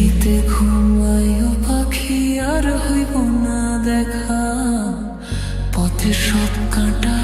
নিশিতে ঘুমায় পাখি আর হইব না দেখা। পথে সব কাটা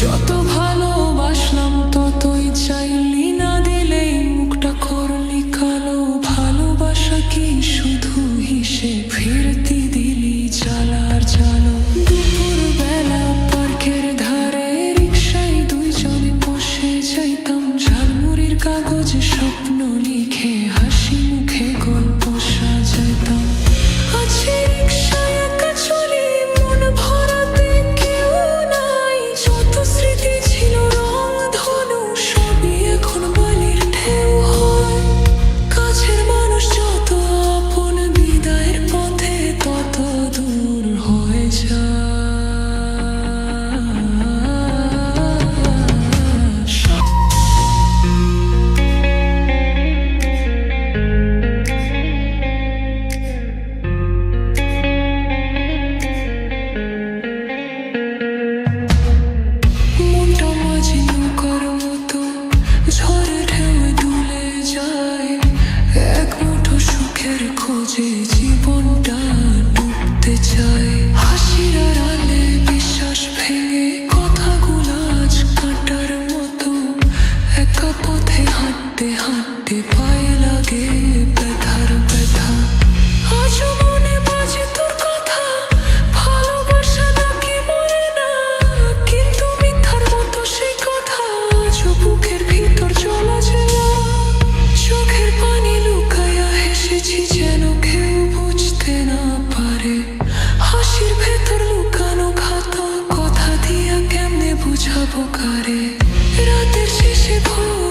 যত ভালো হাতে পানি বুঝতে না পারে। হাসির ভেতর খাতা, কথা দিয়া কেমনে বুঝাবো কারে? রাতের শেষে ঘুম